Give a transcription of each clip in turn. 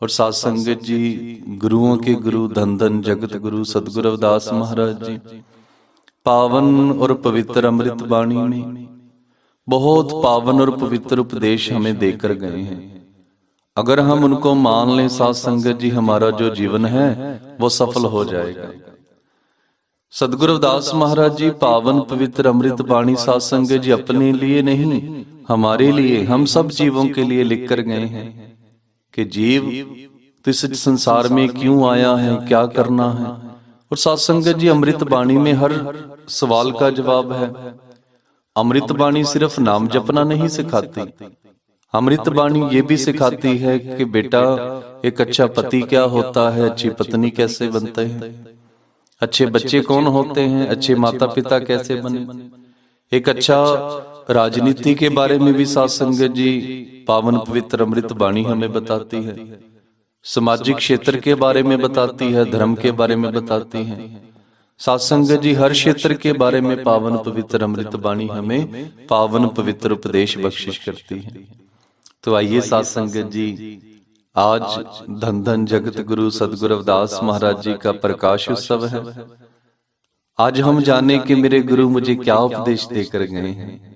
اور سات سنگت جی گروہوں کے گرو دھندن جگت گرو صدگر عوداس مہاراج جی۔ پاون اور پوتر امرت بانی میں بہت پاون اور پویتر اپدیش ہمیں دے کر گئے ہیں۔ اگر ہم ان کو مان لیں سات سنگت جی ہمارا جو جیون ہے، وہ سفل ہو جائے گا۔ صدگر عوداس مہاراج جی پاون پوتر امرت بانی سات سنگت جی اپنے لیے نہیں، ہمارے لیے، ہم سب جیووں کے لیے لکھ کر گئے ہیں۔ کہ جیو تو اس سنسار میں کیوں آیا ہے؟ کیا کرنا ہے؟ اور ساتھ سنگت جی امرت بانی میں ہر سوال کا جواب ہے۔ امرت بانی صرف نام جپنا نہیں سکھاتی۔ امرت بانی یہ بھی سکھاتی ہے کہ بیٹا، ایک اچھا پتی کیا ہوتا ہے؟ اچھی پتنی کیسے بنتے ہیں؟ اچھے بچے کون ہوتے ہیں؟ اچھے ماتا پتا کیسے بنے؟ ایک اچھا راجنیتی کے بارے میں بھی سات جی پاون پوتر امرت بانی ہمیں بتاتی ہے۔ سماجک شیطر کے بارے میں بتاتی ہے، دھرم کے بارے میں بتاتی ہے۔ سات جی ہر شیطر کے بارے میں پاون پوتر امرت بانی ہمیں پاون پویتر اپدیش بخشش کرتی ہے۔ تو آئیے سات جی آج دھندن دھن جگت گرو صدگر افداس مہاراج جی کا پرکاش اتسو ہے۔ آج ہم جانے کہ میرے گرو مجھے کیا اپدیش دے کر گئے ہیں۔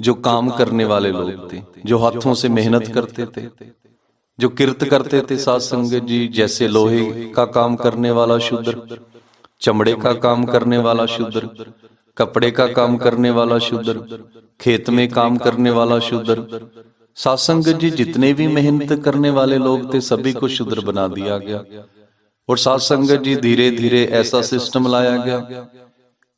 جو کام کرنے والے لوگ تھے، جو ہاتھوں سے محنت کرتے تھے، جو کرت کرتے تھے ساتھ سنگ جی جیسے لوہے کا کام کرنے والا شدر چمڑے کا کام کرنے والا شدر کپڑے کا کام کرنے والا شدر کھیت میں کام کرنے والا شدر ساتھ سنگ جی جتنے بھی محنت کرنے والے لوگ تھے، سبھی کو شدر بنا دیا گیا۔ اور ساتھ سنگت جی دھیرے دھیرے ایسا سسٹم لایا گیا۔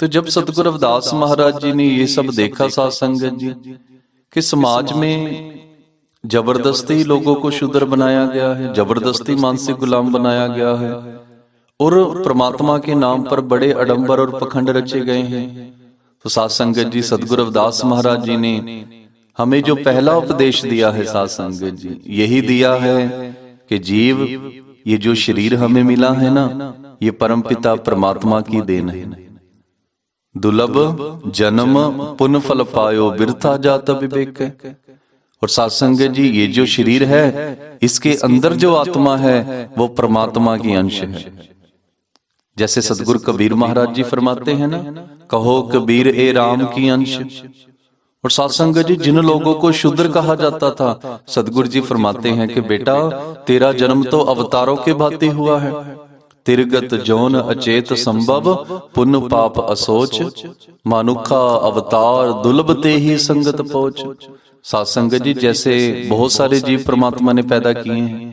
تو جب صدقر اداس مہاراج جی نے یہ سب دیکھا سا سنگت جی کہ سماج میں جبردستی لوگوں کو شدر بنایا گیا ہے، جبردستی مانسک غلام بنایا گیا ہے، اور پرماتما کے نام پر بڑے اڈمبر اور پکھنڈ رچے گئے ہیں۔ تو ساتھ سنگت جی ستگور اداس مہاراج جی نے ہمیں جو پہلا اپدیش دیا ہے ساتھ سنگت جی یہی دیا ہے کہ جیو، یہ جو شریر ہمیں ملا ہے نا، یہ پرم پتا پرماتما کی دین ہے۔ دلب جنم پن فل پائیو برتا جاتا بھی ببیک اور ساتسنگ جی یہ جو شریر ہے اس کے اندر جو آتما ہے وہ پرماتما کی انش ہے جیسے صدگر کبیر مہراج جی فرماتے ہیں نا کہو کبیر اے رام کی انش اور ساتسنگ جی جن لوگوں کو شدر کہا جاتا تھا صدگر جی فرماتے ہیں کہ بیٹا تیرا جنم تو اوتاروں کے باتے ہوا ہے ਤਿਰਗਤ ਜੋਨ ਅਚੇਤ ਸੰਭਵ ਪੁੰਨ ਪਾਪ ਅਸੋਚ ਮਨੁੱਖਾ ਅਵਤਾਰ ਦੁਲਬ ਤੇ ਹੀ ਸੰਗਤ ਪਹੁੰਚ ਸਾਧ ਸੰਗਤ ਜੀ ਜੈਸੇ ਬਹੁਤ ਸਾਰੇ ਜੀਵ ਪ੍ਰਮਾਤਮਾ ਨੇ ਪੈਦਾ ਕੀਏ ਹਨ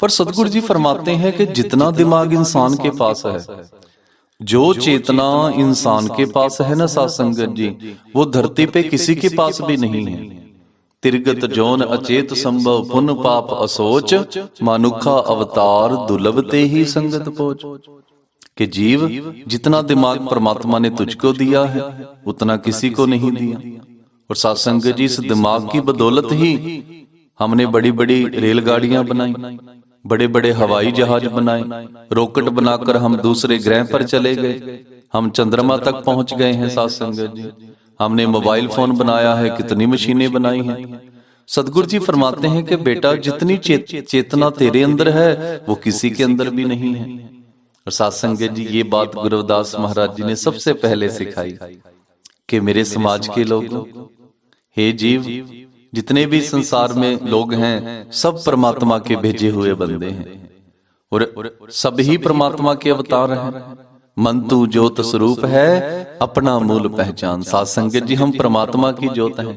پر سدگور جی فرماتے ہیں کہ جتنا دماغ انسان کے پاس ہے جو چیتنا انسان کے پاس ہے نا سات جی،, جی وہ دھرتی پہ کسی کے پاس بھی نہیں ہے۔ ترگت جون اچیت سمبھو پن پاپ اسوچ مانکھا اوتار دلبتے ہی سنگت پوچ کہ جیو جتنا دماغ پرماتما نے تجھ کو دیا ہے اتنا کسی کو نہیں دیا۔ اور سات جی،, جی اس دماغ کی بدولت ہی ہم نے بڑی بڑی ریل گاڑیاں بنائی بڑے بڑے ہوائی جہاج بنائے، روکٹ بنا کر ہم دوسرے گرہ پر چلے گئے۔ ہم چندرمہ تک پہنچ گئے ہیں سات سنگت جی۔ ہم نے موبائل فون بنایا ہے، کتنی مشینیں بنائی ہیں۔ صدگر جی فرماتے ہیں کہ بیٹا، جتنی چیتنا تیرے اندر ہے، وہ کسی کے اندر بھی نہیں ہے۔ اور سات سنگت جی یہ بات گرو داس مہاراج جی نے سب سے پہلے سکھائی کہ میرے سماج کے لوگوں، ہے جیو جتنے بھی سنسار میں لوگ ہیں سب پرماتما کے بھیجے ہوئے بندے ہیں۔ اور سب ہی پرماتما کے اوتار ہیں۔ منتو جو سروپ ہے اپنا مول پہچان۔ سات سنگت جی ہم جی، پرماتما کی جوت ہیں۔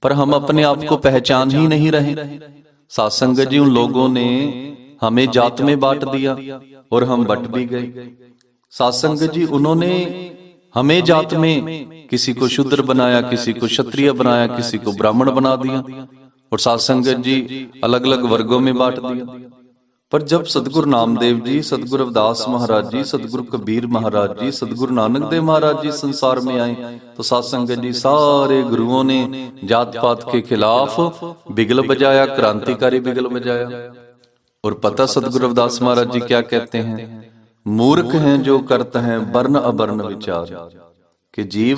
پر ہم اپنے آپ کو پہچان ہی نہیں رہے۔ سات جی، سنگت جی ان لوگوں نے ہمیں جات میں بانٹ دیا اور ہم بٹ بھی گئے۔ سات جی، سنگت جی انہوں نے ہمیں جات میں کسی کو شدر بنایا کسی کو شتریہ بنایا کسی کو برامن بنا دیا اور سات جی سنگت جی الگ الگ ورگوں میں باٹ دیا۔ پر جب صدگر نام دیو جی, جی، صدگر اداس مہاراج جی, جی، صدگر کبیر مہاراج جی صدگر نانک دے مہاراج جی سنسار میں آئیں تو سات سنگت جی سارے گروہوں نے جات پات کے خلاف بگل بجایا کرانتی کاری بگل بجایا۔ اور پتہ صدگر اداس مہاراج جی کیا کہتے ہیں؟ مورک ہیں جو کرتا ہے برن ابرن وچار۔ کہ جیو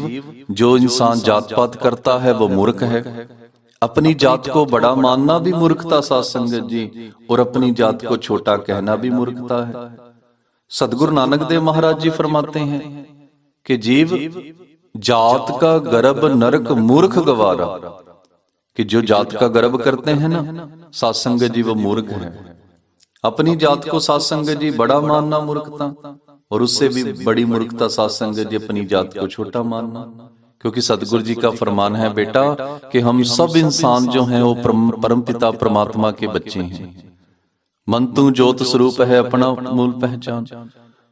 جو انسان جات پات کرتا ہے وہ مورک ہے۔ اپنی جات کو بڑا ماننا بھی مورکتا ساتھ جی اور اپنی جات کو چھوٹا کہنا بھی مورکھتا ہے۔ صدگر نانک دیو مہاراج جی فرماتے ہیں کہ جیو جات کا گرب نرک مورکھ گوارا۔ کہ جو جات کا گرب کرتے ہیں نا ساتھ جی وہ مورکھ ہے اپنی جات کو سات سنگ جی بڑا ماننا مرکتا اور اس سے بھی بڑی مرکتا سات سنگ جی اپنی جات کو چھوٹا ماننا۔ کیونکہ صدگر جی کا فرمان ہے، بیٹا، کہ ہم سب انسان جو ہیں، وہ پرمپتا، پرماتما کے بچے ہیں۔ منتو جوت سروپ ہے، اپنا مول پہچان۔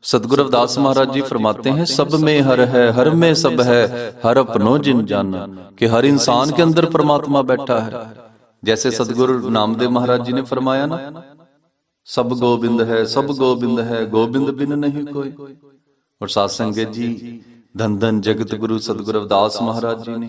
صدگر افداس مہارات جی فرماتے ہیں، سب میں ہر ہے، ہر میں سب ہے، ہر اپنوں جن جانا، کہ ہر انسان کے اندر پرماتما بیٹھا ہے۔ جیسے صدگر نامدے مہارات جی نے فرمایا نا ਸਭ ਗੋਬਿੰਦ ਹੈ, ਸਭ ਗੋਬਿੰਦ ਹੈ, ਗੋਬਿੰਦ ਬਿਨ ਨਹੀਂ ਕੋਈ। ਔਰ ਸਾਧ ਸੰਗਤ ਜੀ ਧੰਦਨ ਜਗਤ ਗੁਰੂ ਸਤਿਗੁਰ ਅਵਦਾਸ ਮਹਾਰਾਜ ਜੀ ਨੇ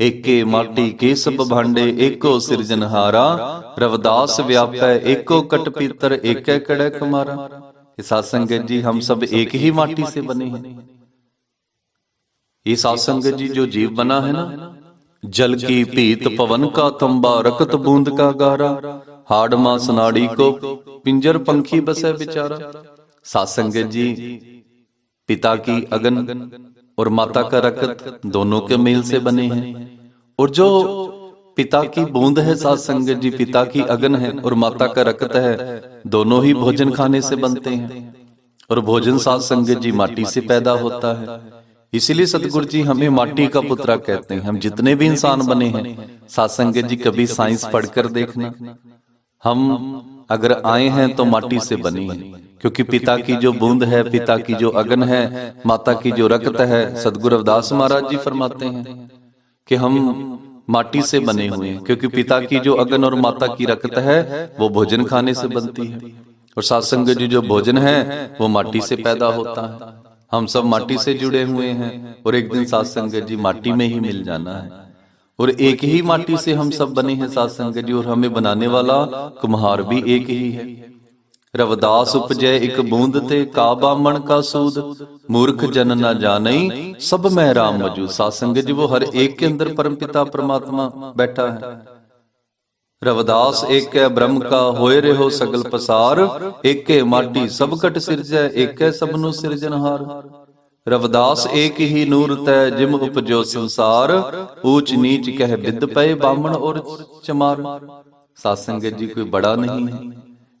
ਏਕੇ ਮਾਟੀ ਕੇ ਸਭ ਭਾਂਡੇ, ਏਕੋ ਸਿਰਜਨਹਾਰਾ ਰਵਦਾਸ ਵਿਆਪੈ, ਏਕੋ ਕਟ ਪੀਤਰ, ਏਕੈ ਕੜੈ ਕੁਮਾਰਾ। ਇਹ ਸਾਧ ਸੰਗਤ ਜੀ, ਹਮ ਸਭ ਏਕ ਹੀ ਮਾਟੀ ਸੇ ਬਨੇ ਹਨ ਇਹ ਸਾਧ ਸੰਗਤ ਜੀ ਜੋ ਜੀਵ ਬਨਾ ਹੈ ਨਾ جل کی پیت پون کا تمبا رکت بوند کا گارا ہاڑ ماں سناڑی کو پنجر پنکھی بسے بچارا ساسنگ جی پتا کی اگن اور ماتا کا رکت دونوں کے میل سے بنے ہیں اور جو پتا کی بوند ہے ساسنگ جی پتا کی اگن ہے اور ماتا کا رکت ہے دونوں ہی بھوجن کھانے سے بنتے ہیں اور بھوجن ساسنگ جی ماٹی سے پیدا ہوتا ہے اسی لیے ستگور جی،, جی ہمیں ماٹی کا پترا کہتے ہیں۔ ہم جتنے بھی انسان بنے ہیں ساسنگے جی،, جی کبھی سائنس پڑھ کر دیکھنا۔ ہم اگر آئے ہیں تو ماٹی سے بنی ہیں۔ کیونکہ پتا کی جو بوند ہے پتا کی جو اگن ہے ماتا کی جو رکت ہے ستگور اداس جی مہاراج جی فرماتے ہیں کہ ہم ماٹی سے بنے ہوئے ہیں۔ کیونکہ پتا کی جو اگن اور ماتا کی رکت ہے وہ بھوجن کھانے سے بنتی ہے۔ اور ساسنگے جی جو بھوجن ہے وہ ماٹی سے پیدا ہوتا ہے ہم سب ماٹی سے جڑے ہوئے ہیں اور ایک دن ساتھ سنگت جی ماٹی میں ہی مل جانا ہے۔ اور ایک ہی ماٹی سے ہم سب بنے ہیں ساتھ سنگت جی اور ہمیں بنانے والا کمہار بھی ایک ہی ہے۔ رواداس اپجے ایک بوند تے کعبہ من کا سود۔ مورکھ جن نہ جانئی، سب میں رام موجود سات جی وہ ہر ایک کے اندر پرم پتا پرماتما بیٹھا ہے۔ ਰਵਦਾਸ, ਏਕ ਹੈ ਬ੍ਰਹਮ ਕਾ ਹੋਏ ਰਹੋ ਸਗਲ ਪਸਾਰ, ਏਕੇ ਮਾਟੀ ਸਭ ਕਟ ਸਿਰਜੈ, ਏਕੈ ਸਭ ਨੂੰ ਸਿਰਜਨਹਾਰ ਰਵਦਾਸ, ਏਕ ਹੀ ਨੂਰ ਤੈ, ਜਿਮ ਉਪਜੋ ਸੰਸਾਰ, ਊਚ ਨੀਚ ਕਹਿ ਬਿੱਦ ਪਏ ਬਾਮਣ ਔਰ ਚਮਾਰ। ਸਾਧ ਸੰਗਤ ਜੀ, ਕੋਈ ਬੜਾ ਨਹੀਂ ਹੈ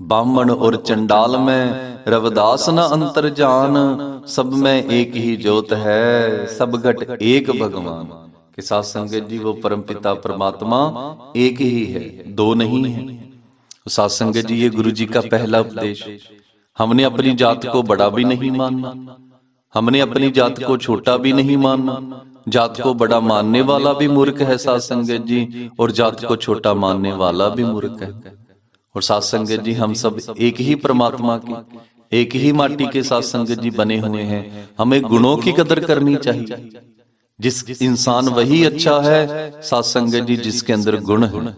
بامن اور چنڈال میں روداس نہ انتر جان سب میں ایک ہی جوت ہے سب گھٹ ایک بھگوان کہ ساتھ سنگت جی وہ پرم پتا پرماتما ایک ہی ہے دو نہیں ہیں ساتھ سنگت جی یہ گرو جی کا پہلا اپدیش ہم نے اپنی جات کو بڑا بھی نہیں ماننا ہم نے اپنی جات کو چھوٹا بھی نہیں ماننا جات کو بڑا ماننے والا بھی مرک ہے ساتھ سنگت جی اور جات کو چھوٹا ماننے والا بھی مرک ہے اور ساتھ سنگت جی, جی ہم سب ایک ہی پرماتما کی ایک ہی ماٹی کے ساتھ سنگت جی بنے جی ہوئے ہیں۔ ہمیں گنوں کی قدر کرنی چاہیے۔ جس انسان وہی اچھا, اچھا ہے ساتھ سنگت جی جس کے اندر گن ہے۔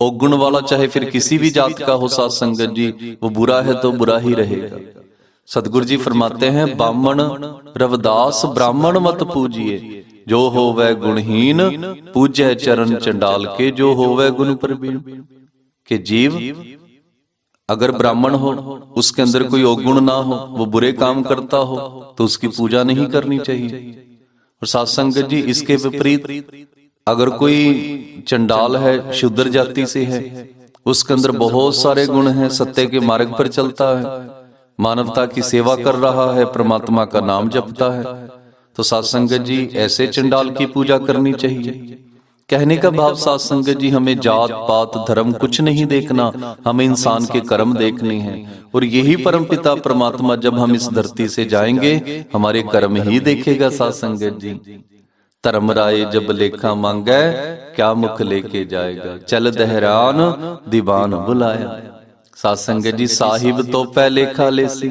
او گن والا چاہے پھر کسی بھی جات کا ہو ساتھ جی سنگت جی وہ برا ہے تو برا ہی رہے گا۔ صدگر جی فرماتے ہیں بامن رویداس برامن مت پوجیے۔ جو ہووے گنہین پوجے چرن چندال کے جو ہووے گن پر بھی کہ جیو اگر برامن ہو اس کے اندر کوئی اوگن نہ ہو وہ برے کام کرتا ہو تو اس کی پوجا نہیں کرنی چاہیے۔ اور ساتھ سنگ جی،, جی اس کے وپریت اگر کوئی چنڈال ہے شدر جاتی سے ہے اس کے اندر بہت سارے گن ہیں ستے کے مارگ پر چلتا ہے۔ مانوتا کی سیوا کر رہا ہے پرماتما کا نام جپتا ہے۔ تو سات سنگت جی،, جی ایسے چنڈال کی پوجا کرنی چاہیے۔ کہنے کا بھاو ساتھ سنگ جی،, جی ہمیں جات پات دھرم کچھ نہیں دیکھنا ہمیں انسان کے کرم دیکھنے ہیں۔ اور یہی پرم پتا پرماتما جب ہم اس دھرتی سے جائیں گے ہمارے کرم ہی دیکھے گا ساتھ سنگت جی۔, جی۔ ترم رائے جب لیکھا ہے کیا مکھ لے کے جائے گا؟ چل دہران دیوان بلایا۔ ساتھ سنگت جی،, جی صاحب تو پہ لیکھا لے سی۔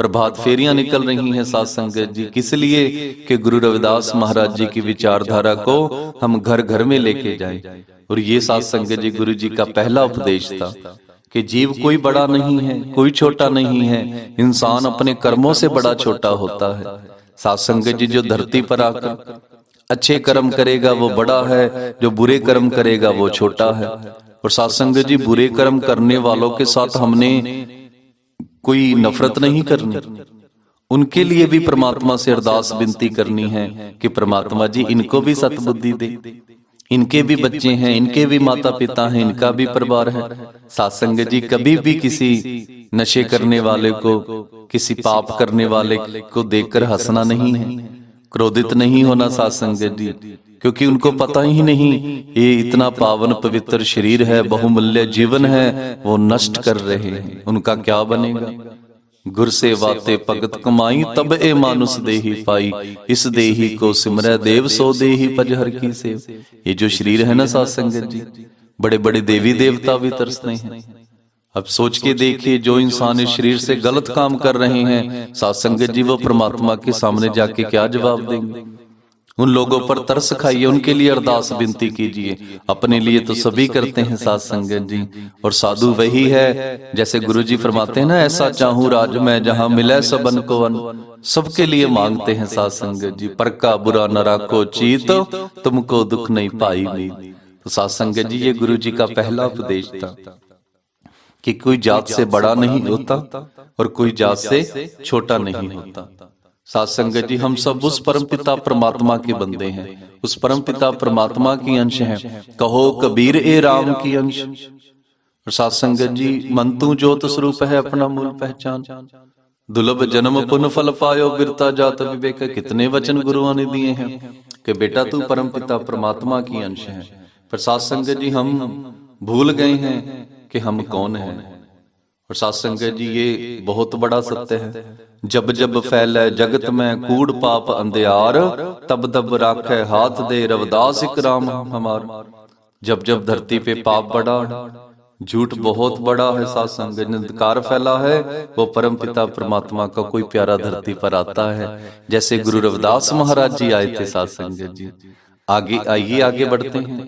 پربھات فیریاں نکل رہی ہیں ساتھ سنگت جی،, جی کس لیے کہ گروہ رویداس مہراج جی کی جی وچار دھارہ کو ہم گھر گھر میں لے کے جائیں۔ اور یہ ساتھ سنگت جی, جی، گروہ جی کا پہلا اپدیش تھا کہ جیو کوئی بڑا نہیں ہے کوئی چھوٹا نہیں ہے۔ انسان اپنے کرموں سے بڑا چھوٹا ہوتا ہے۔ ساتھ سنگت جی جو دھرتی پر آ کر اچھے کرم کرے گا وہ بڑا ہے۔ جو برے کرم کرے گا وہ چھوٹا ہے۔ اور ساتھ سنگت جی برے کرم کرنے والوں کے ساتھ ہم نے کوئی نفرت نہیں کرنی۔ ان کے لیے بھی پرماتما سے ارداس بنتی کرنی ہے کہ پرماتما جی ان کو بھی ست بدھی دے۔ ان کے بھی بچے ہیں، ان کے بھی ماتا پتا ہیں، ان کا بھی پروار ہے۔ سات سنگ جی کبھی بھی کسی نشے کرنے والے کو، کسی پاپ کرنے والے کو دیکھ کر ہنسنا نہیں ہے۔ کرودت نہیں ہونا سات سنگ جی۔ کیونکہ ان کو پتہ ہی نہیں یہ اتنا پاون پویتر شریر ہے بہوملیہ جیون ہے وہ نشٹ کر رہے ہیں۔ ان کا کیا بنے گا؟ گر سے واتے پگت کمائی تب اے مانس دے ہی پائی۔ اس دے ہی کو سمرہ دیو سو دے ہی پجھر کی سے یہ جو شریر ہے نا سات سنگت جی, جی۔ بڑے بڑے دیوی دیوتا بھی ترستے ہیں۔ اب سوچ کے دیکھئے جو انسان شریر سے غلط کام کر رہے ہیں۔ سات سنگت جی وہ پرماتما کے سامنے جا کے کیا جواب دیں گے ان لوگوں پر ترس کھائیے، ان کے لیے ارداس بنتی کیجیے اپنے لیے تو سبھی کرتے ہیں ساتھ سنگت جی۔ اور سادو وہی ہے، جیسے گرو جی فرماتے ہیں نا، ایسا چاہوں راج میں جہاں ملے سبن کو ان سب کے لیے مانگتے ہیں ساتھ سنگت جی۔ پرکا برا نہ راکو چیت، تم کو دکھ نہیں پائی گئی تو ساتھ سنگت جی یہ گرو جی کا پہلا پدیش تھا۔ کہ کوئی جات سے بڑا نہیں ہوتا اور کوئی جات سے چھوٹا نہیں ہوتا۔ سات سنگت جی ہم سب اس پرم پتا پرماتما کے بندے ہیں۔ اس پرم پتا پرماتما کی انش ہیں۔ کہو کبیر اے رام کی انش۔ اور سات سنگت جی منتو جوت سروپ ہے، اپنا مول پہچان۔ دلب جنم پن فل پایو برتا جاتا بھی بے ویویک کتنے وچن گروہ نے دیئے ہیں کہ بیٹا تو پرم پتا پرماتما کی انش ہیں۔ پر سات سنگت جی ہم بھول گئے ہیں کہ ہم کون ہیں۔ اور سات جی یہ بہت بڑا ستے ہیں جب جب فیل ہے جگت میں کوڑ پاپ اندیار تب دب راکھ ہے ہاتھ دے روداس سکرام ہمار جب جب دھرتی پہ پاپ بڑا جھوٹ بہت بڑا ہے سات سنگت نندکار فیلا ہے وہ پرم پتا پرماتما کا کوئی پیارا دھرتی پر آتا ہے جیسے گروہ روداس مہاراج جی آئے تھے سات سنگت جی آگے آئیے آگے بڑھتے ہیں